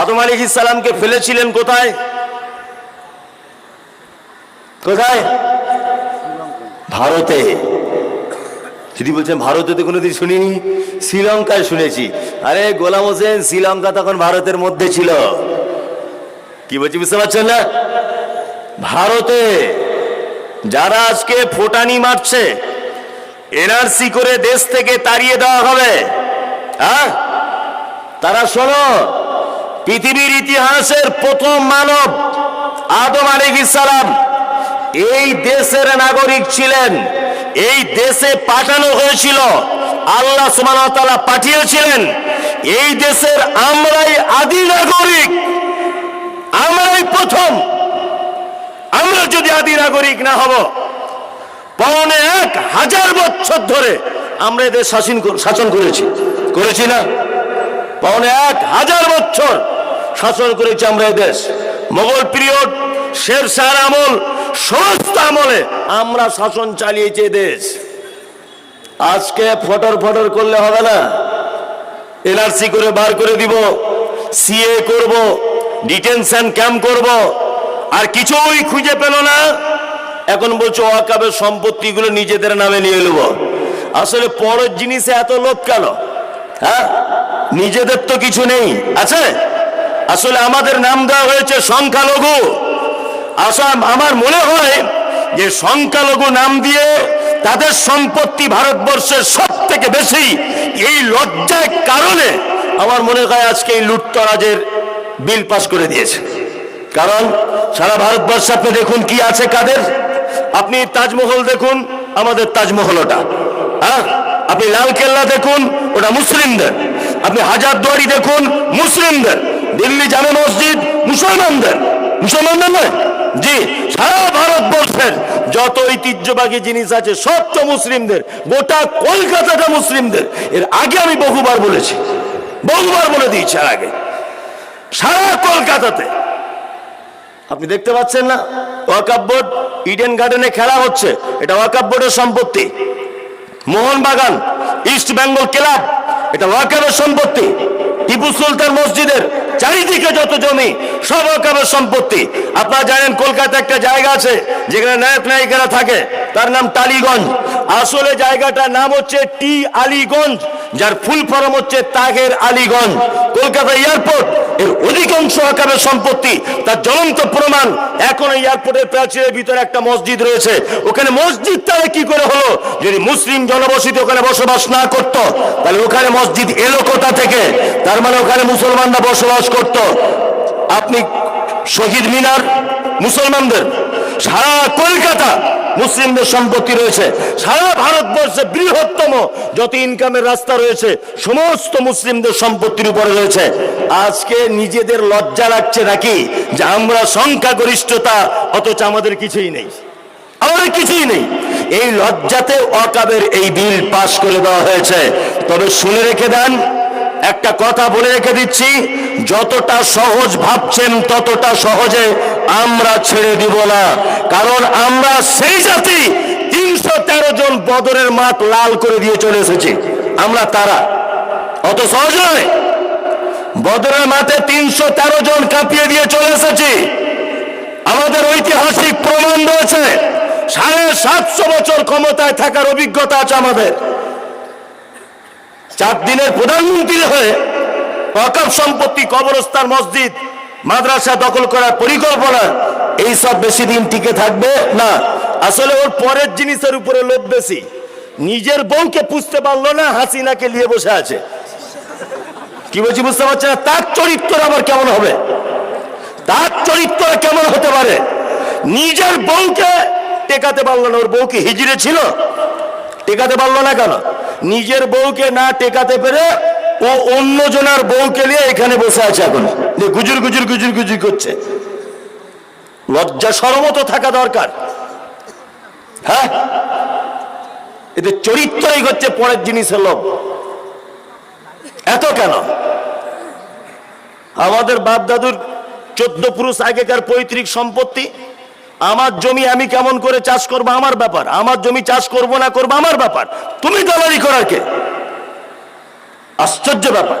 আদম আলী ইসালামকে ফেলেছিলেন কোথায়? কোথায়? ভারতে। যদি বলছেন, ভারতে তো কোনোদিন শুনিনি, শ্রীলঙ্কায় শুনেছি। আরে, গোলাম হোসেন, শ্রীলঙ্কা তখন ভারতের মধ্যে ছিল। কি বলছি, বুঝতে পারছেন না? ভারতে যারা আজকে ফোটানি মারছে, এনআরসি করে দেশ থেকে তাড়িয়ে দেওয়া হবে। হ্যাঁ? তারা শোনো পৃথিবীর ইতিহাসের প্রথম মানব আদম আলাইহিস সালাম। এই দেশের নাগরিক ছিলেন, এই দেশে পাঠানো হয়েছিল, আল্লাহ তাআলা পাঠিয়েছিলেন। এই দেশের আমরাই আদি নাগরিক, আমরাই প্রথম। আমরা যদি আদি নাগরিক না হব পৌনে এক হাজার বছর ধরে আমরা এদের শাসন শাসন করেছি। করেছি না? পৌনে এক হাজার বছর শাসন করেছি আমরা এদেশ মোগল পিরিয়ড, শের শাহ আমল, সমস্ত আমলে আমরা শাসন চালিয়েছি এদেশ আজকে ফটর ফটর করলে হবে না। এনআরসি করে বার করে দিব, সিএ করব, ডিটেনশন ক্যাম্প করব, আর কিছুই খুঁজে পেল না। এখন বলছো, ওয়াকাবের সম্পত্তিগুলো নিজেদের নামে নিয়ে নেব। আসলে পরের জিনিসে এত লোভ কেন? হ্যাঁ? নিজেদের তো কিছু নেই, আছে? আসলে আমাদের নাম দেওয়া হয়েছে সংখ্যালঘু। আসলে আমার মনে হয় যে সংখ্যালঘু নাম দিয়ে তাদের সম্পত্তি ভারতবর্ষের সব থেকে বেশি এই লজ্জার কারণে আমার মনে হয় আজকে এই লুটতরাজের বিল পাস করে দিয়েছে। কারণ সারা ভারতবর্ষে আপনি দেখুন কি আছে কাদের। আপনি তাজমহল দেখুন, আমাদের তাজমহল ওটা। হ্যাঁ? আপনি লালকেল্লা দেখুন, ওটা মুসলিমদের। আপনি হাজারদুয়ারি দেখুন, মুসলিমদের। দিল্লি জামে মসজিদ মুসলমানদের মুসলমানদের নয়, জি, সারা ভারতবর্ষের যত ঐতিহ্যবাহী জিনিস আছে, সব তো মুসলিমদের, গোটা কলকাতাটা মুসলিমদের। এর আগে আমি বহুবার বলেছি, বহুবার বলে দিয়েছি আর আগে। সারা কলকাতাতে, আপনি দেখতে পাচ্ছেন না ওয়াকাব বোর্ড, ইডেন গার্ডেনে খেলা হচ্ছে, এটা ওয়াকাব বোর্ডের সম্পত্তি। মোহনবাগান, ইস্ট বেঙ্গল ক্লাব, এটা ওয়াকাবের সম্পত্তি। টিপু সুলতান মসজিদের চারিদিকে যত জমি, সব ওয়াকাবের সম্পত্তি। আপনারা জানেন কলকাতা একটা জায়গা আছে, যেখানে নায়ক নায়িকারা থাকে, তার নাম টালিগঞ্জ। আসলে জায়গাটার নাম হচ্ছে টি আলীগঞ্জ, যার ফুল ফরম হচ্ছে তাগের আলীগঞ্জ। কলকাতা এয়ারপোর্ট, এর অধিকাংশ আকারের সম্পত্তি, তার জ্বলন্ত প্রমাণ, এখন এয়ারপোর্টের প্রাচীরের ভিতরে একটা মসজিদ রয়েছে। ওখানে মসজিদ তাহলে কি করে হলো? যদি মুসলিম জনবসতি ওখানে বসবাস না করত, তাহলে ওখানে মসজিদ এলো কোথা থেকে? তার মানে ওখানে মুসলমানরা বসবাস করত। আপনি শহীদ মিনার মুসলমানদের, সারা কলকাতা মুসলিমদের সম্পত্তি রয়েছে। সারা ভারতবর্ষে বৃহত্তম যত ইনকামের রাস্তা রয়েছে, সমস্ত মুসলিমদের সম্পত্তির উপরে রয়েছে। আজকে নিজেদের লজ্জা লাগছে নাকি? যে আমরা সংখ্যাগরিষ্ঠতা, অথচ আমাদের কিছুই নেই। আমাদের কিছুই নেই। এই লজ্জাতে অকাবের এই বিল পাশ করে দেওয়া হয়েছে। তবে শুনে রেখে দেন একটা কথা বলে রেখে দিচ্ছি, যতটা সহজ ভাবছেন ততটা সহজে আমরা ছেড়ে দিব না। কারণ আমরা সেই জাতি, তিনশো তেরো জন বদরের মাঠ লাল করে দিয়ে চলে এসেছি। আমরা তারা। অত সহজ নয়। বদরের মাঠে তিনশো তেরো জন কাঁপিয়ে দিয়ে চলে এসেছি। আমাদের ঐতিহাসিক প্রমাণ রয়েছে। সাড়ে সাতশো বছর ক্ষমতায় থাকার অভিজ্ঞতা আছে আমাদের। চার দিনের প্রধানমন্ত্রী হয়ে অকাপ সম্পত্তি, কবরস্থান, মসজিদ, মাদ্রাসা দখল করার পরিকল্পনা, এই সব বেশি দিন টিকে থাকবে না। আসলে ওর পরের জিনিসের উপরে লোভ বেশি। নিজের বউকে পুষতে পারল না, হাসিনাকে নিয়ে বসে আছে। কি বলছি বুঝতে পারছে না? তার চরিত্র আবার কেমন হবে? তার চরিত্র কেমন হতে পারে? নিজের বউকে টেকাতে পারল না, ওর বউ কি হিজড়ে ছিল? টেকাতে পারল না কেন? নিজের বউকে না টেকাতে পেরে ও অন্য জনার বউকে নিয়ে এখানে বসে আছে এখন। গুজুর গুজুর গুজুর গুজুর করছে। লজ্জা সরমত থাকা দরকার। হ্যাঁ? এদের চরিত্রই হচ্ছে পরের জিনিস হলো এত কেন? আমাদের বাপ দাদুর চোদ্দ পুরুষ আগেকার পৈতৃক সম্পত্তি আমার জমি আমি কেমন করে চাষ করব আমার ব্যাপার, আমার জমি চাষ করব না করব আমার ব্যাপার, তুমি দালালি করার কে? আশ্চর্য ব্যাপার।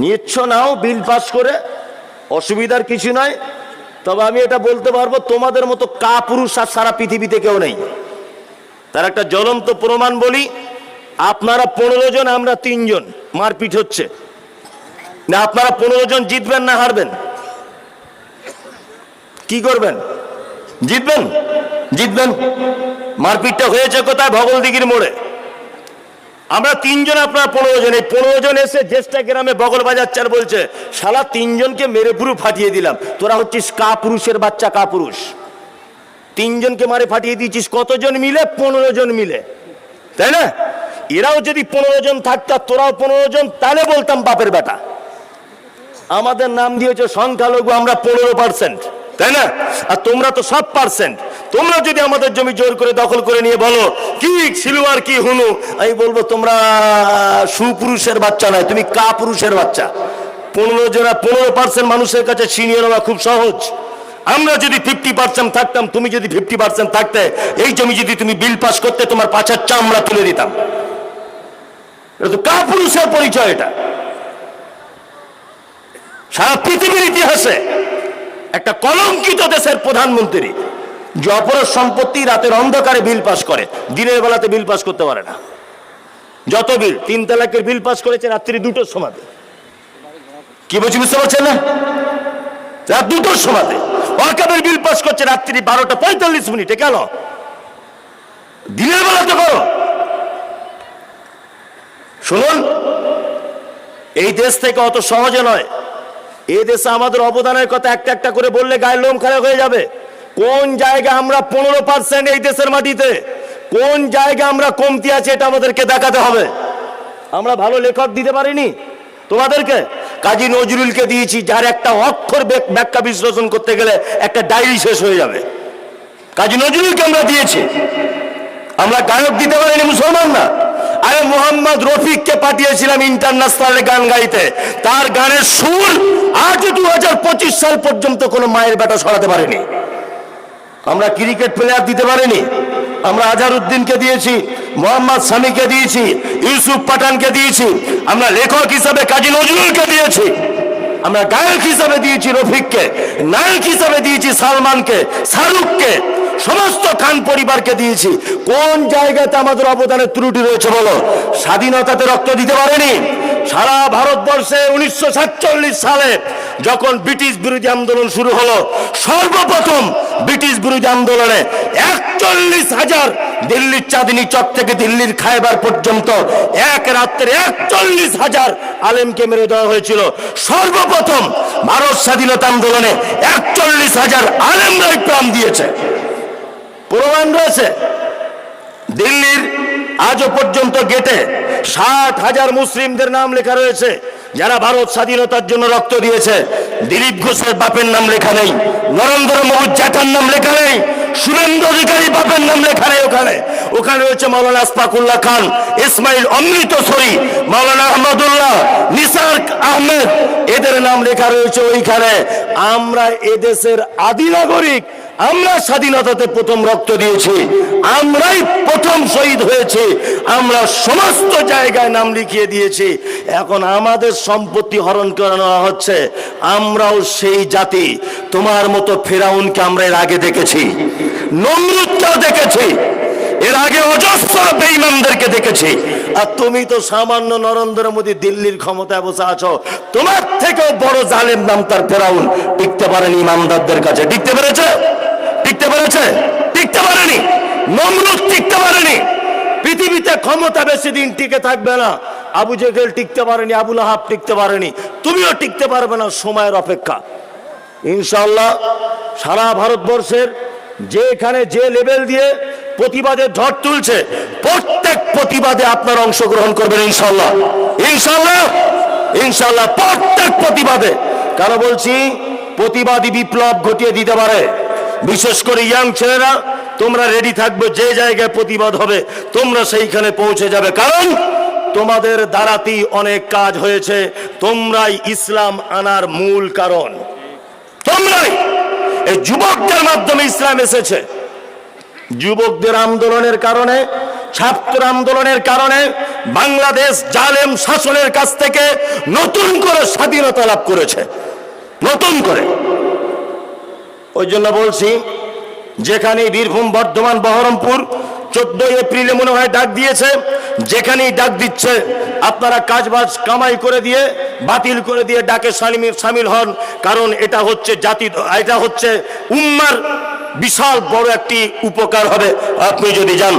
নিচ্ছ নাও, বিল পাস করে, অসুবিধার কিছু নয় তবে আমি এটা বলতে পারব, তোমাদের মতো কা পুরুষ আর সারা পৃথিবীতে কেউ নেই। তার একটা জ্বলন্ত প্রমাণ বলি, আপনারা পনেরো জন, আমরা তিনজন, মারপিট হচ্ছে। না, আপনারা পনেরো জন জিতবেন না হারবেন। করবেন? জিতবেন? জিতবেন। মারপিটটা হয়েছে কোথায়? ভগলদিঘির মোড়ে। আমরা তিনজন আপনার পনেরো জন। এই পনেরো জন এসে জ্যেষ্ঠা গ্রামে বগল বাজাচ্ছে আর বলছে, শালা, তিনজনকে মেরে পুরো ফাটিয়ে দিলাম। তোরা হচ্ছিস কা পুরুষের বাচ্চা কা পুরুষ তিনজনকে মারে ফাটিয়ে দিয়েছিস কতজন মিলে? পনেরো জন মিলে। তাই না? এরাও যদি পনেরো জন থাকতো, তোরাও পনেরো জন, তাহলে বলতাম বাপের বেটা। আমাদের নাম দিয়েছে সংখ্যালঘু, আমরা পনেরো পার্সেন্ট তাই না? আর তোমরা তো সব পার্সেন্ট। তোমরা যদি আমাদের জমি জোর করে দখল করে নিয়ে বলো, কি সিলুয়ার কি হুনু, আমি বলব তোমরা সুপুরুষের বাচ্চা নয়, তুমি কা পুরুষের বাচ্চা। পনেরো জনা পনেরো পার্সেন্ট মানুষের কাছে ছিনিয়ে নেওয়া খুব সহজ। আমরা যদি ফিফটি পার্সেন্ট থাকতাম, তুমি যদি ফিফটি পার্সেন্ট থাকতে, এই জমি যদি তুমি বিল পাস করতে, তোমার পাছার চামড়া তুলে দিতাম। এটা তো কা পুরুষের পরিচয় এটা। সারা পৃথিবীর ইতিহাসে একটা কলঙ্কিত দেশের প্রধানমন্ত্রী যে অপরের সম্পত্তি রাতের অন্ধকারে বিল পাস করে, দিনের বেলাতে বিল পাস করতে পারে না। যত বিল, তিন তালাকের বিল পাস করেছে রাত্রি দুটোর সমাধে। কি বলছি, বুঝতে পারছেন না? রাত দুটোর সমাধে। ওয়াকাবের বিল পাস করছে রাত্রি বারোটা পঁয়তাল্লিশ মিনিটে, কেন? দিনের বেলাতে করো। শুনুন, এই দেশ থেকে অত সহজে নয়। এই দেশে আমাদের অবদানের কথা একটা একটা করে বললে গায়ের লোম খারাপ হয়ে যাবে। কোন জায়গা আমরা পনেরো পার্সেন্ট এই দেশের মাটিতে? কোন জায়গা আমরা কমতি আছে এটা আমাদেরকে দেখাতে হবে। আমরা ভালো লেখক দিতে পারিনি? তোমাদেরকে? কাজী নজরুলকে দিয়েছি, যার একটা অক্ষর ব্যাখ্যা বিশ্লেষণ করতে গেলে একটা ডায়েরি শেষ হয়ে যাবে। কাজী নজরুলকে আমরা দিয়েছি। আমরা গায়ক দিতে পারিনি, মুসলমান না। আরে মোহাম্মদ রফিককে পাঠিয়েছিলাম ইন্টারন্যাশনালে গান গাইতে। তার গানের সুর আজ দু হাজার পঁচিশ সাল পর্যন্ত কোনো মায়ের বেটা সরাতে পারেনি। আমরা ক্রিকেট প্লেয়ার দিতে পারিনি। আমরা আজহারউদ্দিনকে দিয়েছি, মোহাম্মদ সামিকে দিয়েছি, ইউসুফ পাঠানকে দিয়েছি। আমরা লেখক হিসাবে কাজী নজরুলকে দিয়েছি। আমরা গায়ক হিসাবে দিয়েছি রফিককে, নায়ক হিসাবে দিয়েছি সালমানকে, শাহরুখকে। সমস্ত খান পরিবারকে দিয়েছি। কোন জায়গাতে আমাদের অবদানের ত্রুটি রয়েছে বলো? স্বাধীনতাতে রক্ত দিতে পারেনি। সারা ভারতবর্ষে উনিশশো সাতচল্লিশ সালে যখন ব্রিটিশ বিরোধী আন্দোলন শুরু হলো, সর্বপ্রথম ব্রিটিশ বিরোধী আন্দোলনে একচল্লিশ হাজার দিল্লির চাঁদনী চক থেকে দিল্লির খাইবার পর্যন্ত এক রাত্রে একচল্লিশ হাজার আলেমকে মেরে দেওয়া হয়েছিল। সর্বপ্রথম ভারত স্বাধীনতা আন্দোলনে একচল্লিশ হাজার আলেমরাই প্রাণ দিয়েছে। প্রমাণ রয়েছে। দিল্লির আজও পর্যন্ত গেটে ষাট হাজার মুসলিমদের নাম লেখা রয়েছে, যারা ভারত স্বাধীনতার জন্য রক্ত দিয়েছে। দিলীপ ঘোষের বাপের নাম লেখা নেই, নরেন্দ্র মোদী জ্যাঠার নাম লেখা নেই সুরেন্দ্র অধিকারী বাপের নাম লেখা নেই ওখানে। ওখানে রয়েছে মাওলানা আসফাকুল্লাহ খান, ইসমাইল অমৃত অমৃতসরী মাওলানা আহমদুল্লাহ, নিসার আহমেদ, এদের নাম লেখা রয়েছে ওইখানে। আমরা এদেশের আদি নাগরিক আমরা স্বাধীনতাতে প্রথম রক্ত দিয়েছি, আমরাই প্রথম শহীদ হয়েছি, আমরা সমস্ত জায়গায় নাম লিখিয়ে দিয়েছি। এখন আমাদের সম্পত্তি হরণ করে নেওয়া হচ্ছে, আমরাও সেই জাতি, তোমার মতো ফেরাউনকে আমরা এর আগে দেখেছি, নমরুদকেও দেখেছি, এর আগে অজস্র বেঈমানদেরকে দেখেছি। আর তুমি তো সামান্য নরেন্দ্র মোদী দিল্লির ক্ষমতায় বসে আছো, তোমার থেকেও বড় জালেম নাম তার ফেরাউন, টিকতে পারেনি ইমানদারদের কাছে, টিকতে পেরেছে? পেরেছে টিকতে পারেনি, নমরুদ টিকতে পারেনি। পৃথিবীতে ক্ষমতা বেশি দিন টিকে থাকবে না। আবু জেগেল টিকতে পারেনি, আবুল আহাব টিকতে পারেনি। তুমিও টিকতে পারবে না সময়ের অপেক্ষা। ইনশাল্লাহ সারা ভারতবর্ষের যেখানে যে লেভেল দিয়ে প্রতিবাদের ঝড় তুলছে, প্রত্যেক প্রতিবাদে আপনার অংশগ্রহণ করবেন ইনশাল্লাহ ইনশাল্লাহ ইনশাল্লাহ প্রত্যেক প্রতিবাদে। কেন বলছি? প্রতিবাদী বিপ্লব ঘটিয়ে দিতে পারে। বিশেষ করে ইয়াং ছেলেরা, তোমরা রেডি থাকবে, যে জায়গায় প্রতিবাদ হবে, তোমরা সেইখানে পৌঁছে যাবে। কারণ তোমাদের দ্বারাতেই অনেক কাজ হয়েছে, তোমরাই ইসলাম আনার মূল কারণ। তোমরাই! এই যুবকদের মাধ্যমে ইসলাম এসেছে। যুবকদের আন্দোলনের কারণে, ছাত্র আন্দোলনের কারণে, বাংলাদেশ জালেম শাসনের কাছ থেকে নতুন করে স্বাধীনতা লাভ করেছে। নতুন করে। ওই জন্য বলছি, যেখানে বীরভূম বর্ধমান বহরমপুর চোদ্দই এপ্রিলে মনে হয় ডাক দিয়েছে, যেখানেই ডাক দিচ্ছে, আপনারা কাজবাজ কামাই করে দিয়ে, বাতিল করে দিয়ে ডাকে সামিল হন, কারণ এটা হচ্ছে জাতি এটা হচ্ছে উম্মার বিশাল বড় একটি উপকার হবে। আপনি যদি যান,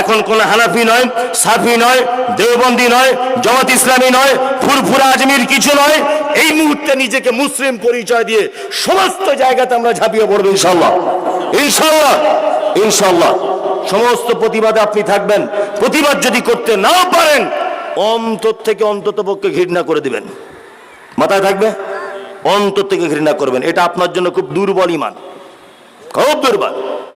এখন কোন হানাফি নয়, সাফি নয়, দেওবন্দি নয়, জমাত ইসলামী নয়, ফুরফুরা আজমির কিছু নয়, এই মুহূর্তে নিজেকে মুসলিম পরিচয় দিয়ে সমস্ত জায়গাতে আমরা ঝাঁপিয়ে পড়ব ইনশাল্লাহ ইনশাল্লাহ ইনশাল্লাহ সমস্ত প্রতিবাদে আপনি থাকবেন। প্রতিবাদ যদি করতে নাও পারেন, অন্তর থেকে অন্তত পক্ষে ঘৃণা করে দিবেন। মাথায় থাকবে? অন্তর থেকে ঘৃণা করবেন। এটা আপনার জন্য খুব দুর্বল ইমান। খুব দুর্বল